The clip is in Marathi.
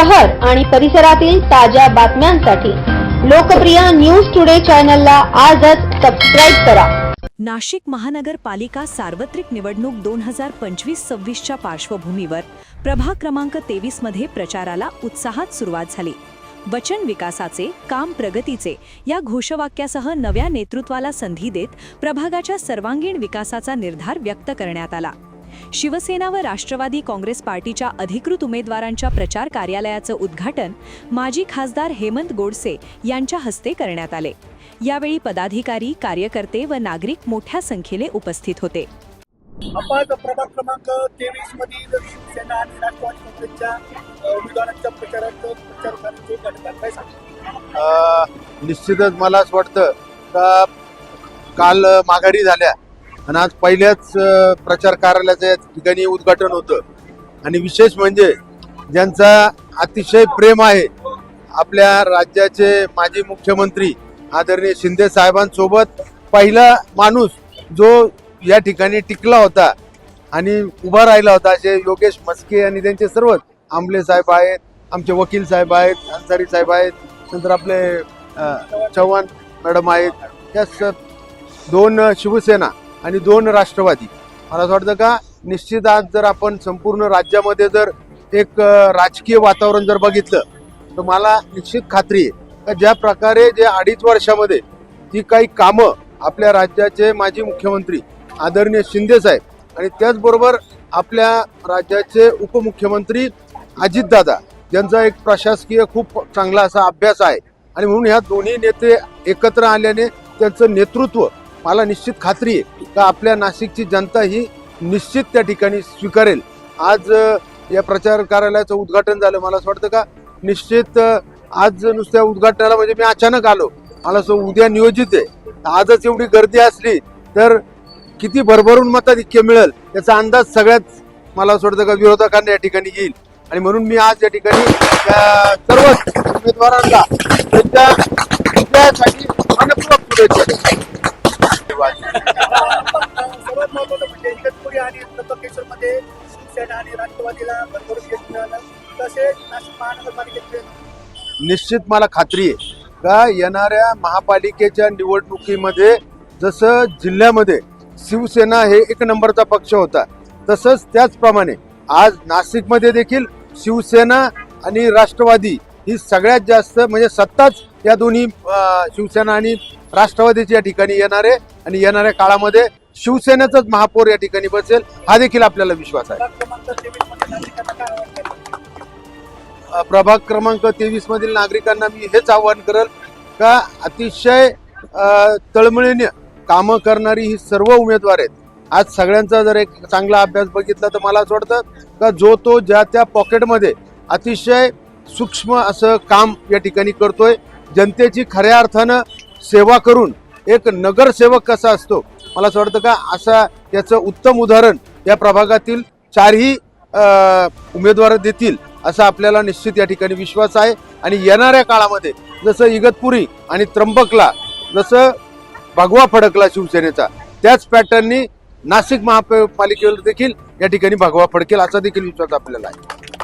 शहर आणि परिसरातील ताज्या बातम्यांसाठी लोकप्रिय न्यूज टुडे चॅनलला आजच सबस्क्राईब करा. नाशिक महानगरपालिका सार्वत्रिक निवडणूक दोन हजार पंचवीस सव्वीसच्या पार्श्वभूमीवर प्रभाग क्रमांक तेवीसमध्ये प्रचाराला उत्साहात सुरुवात झाली. वचन विकासाचे काम प्रगतीचे या घोषवाक्यासह नव्या नेतृत्वाला संधी देत प्रभागाच्या सर्वांगीण विकासाचा निर्धार व्यक्त करण्यात आला. शिवसेना व राष्ट्रवादी काँग्रेस पार्टीच्या अधिकृत उमेदवारांच्या प्रचार कार्यालयाचं उद्घाटन माजी खासदार हेमंत गोडसे यांच्या हस्ते करण्यात आले. यावेळी पदाधिकारी कार्यकर्ते व नागरिक मोठ्या संख्येने उपस्थित होते. आपण प्रभाग क्रमांक तेवीस मधील शिवसेना आणि राष्ट्रवादी काँग्रेसच्या उमेदवारांच्या प्रचाराचं प्रचार घटना काय निश्चितच मला असं वाटतं का काल माघारी झाल्या. आणि आज पहिल्याच प्रचार कार्यालयाचं या ठिकाणी उद्घाटन होतं. आणि विशेष म्हणजे ज्यांचा अतिशय प्रेम आहे आपल्या राज्याचे माजी मुख्यमंत्री आदरणीय शिंदे साहेबांसोबत पहिला माणूस जो या ठिकाणी टिकला होता आणि उभा राहिला होता असे योगेश मस्के आणि त्यांचे सर्वच आंबले साहेब आहेत आमचे वकील साहेब आहेत अन्सारी साहेब आहेत नंतर आपले चव्हाण मॅडम आहेत. या दोन शिवसेना आणि दोन राष्ट्रवादी. मला असं वाटतं का निश्चित आज जर आपण संपूर्ण राज्यामध्ये जर एक राजकीय वातावरण जर बघितलं तर मला निश्चित खात्री आहे का ज्या प्रकारे जे अडीच वर्षामध्ये जी काही कामं आपल्या राज्याचे माजी मुख्यमंत्री आदरणीय शिंदे साहेब आणि त्याचबरोबर आपल्या राज्याचे उपमुख्यमंत्री अजितदादा ज्यांचा एक प्रशासकीय खूप चांगला असा अभ्यास आहे. आणि म्हणून ह्या दोन्ही नेते एकत्र आल्याने त्यांचं नेतृत्व मला निश्चित खात्री आहे का आपल्या नाशिकची जनता ही निश्चित त्या ठिकाणी स्वीकारेल. आज या प्रचार कार्यालयाचं उद्घाटन झालं. मला असं वाटतं का निश्चित आज नुसत्या उद्घाटनाला म्हणजे मी अचानक आलो. मला असं उद्या नियोजित आहे. आजच एवढी गर्दी असली तर किती भरभरून मताधिक्य मिळेल याचा अंदाज सगळ्यात मला असं वाटतं का विरोधकांना या ठिकाणी येईल. आणि म्हणून मी आज या ठिकाणी सर्वच उमेदवारांना त्यांच्या विजयासाठी मनपूर्वक शुभेच्छा आणि राष्ट्रवादीला भरपूर यश मिळालं. तसेच नाशिक महानगरपालिकेचे निश्चित मला खात्री आहे का येणाऱ्या महापालिकेच्या निवडणुकीमध्ये जसं जिल्ह्यामध्ये शिवसेना हे एक नंबरचा पक्ष होता तसंच त्याचप्रमाणे आज नाशिकमध्ये देखील शिवसेना आणि राष्ट्रवादी ही सगळ्यात जास्त म्हणजे सत्ताच या दोन्ही शिवसेना आणि राष्ट्रवादीची या ठिकाणी येणार आहे आणि येणाऱ्या काळामध्ये शिवसेनेचाच महापौर या ठिकाणी बसेल हा देखील आपल्याला विश्वास आहे. प्रभाग क्रमांक तेवीस नागरिकांना मधील नागरिकांना मी हेच आवाहन करेल का अतिशय तळमळीने कामं करणारी ही सर्व उमेदवार आहेत. आज सगळ्यांचा जर एक चांगला अभ्यास बघितला तर मला असं वाटतं का जो तो ज्या त्या पॉकेटमध्ये अतिशय सूक्ष्म असं काम या ठिकाणी करतोय जनतेची खऱ्या अर्थानं सेवा करून एक नगरसेवक कसा असतो मला असं वाटतं का असा याचं उत्तम उदाहरण या प्रभागातील चारही उमेदवार देतील असा आपल्याला निश्चित या ठिकाणी विश्वास आहे. आणि येणाऱ्या काळामध्ये जसं इगतपुरी आणि त्र्यंबकला जसं भगवा फडकला शिवसेनेचा त्याच पॅटर्ननी नाशिक महापालिकेवर देखील या ठिकाणी भगवा फडकेल असा देखील विश्वास आपल्याला आहे.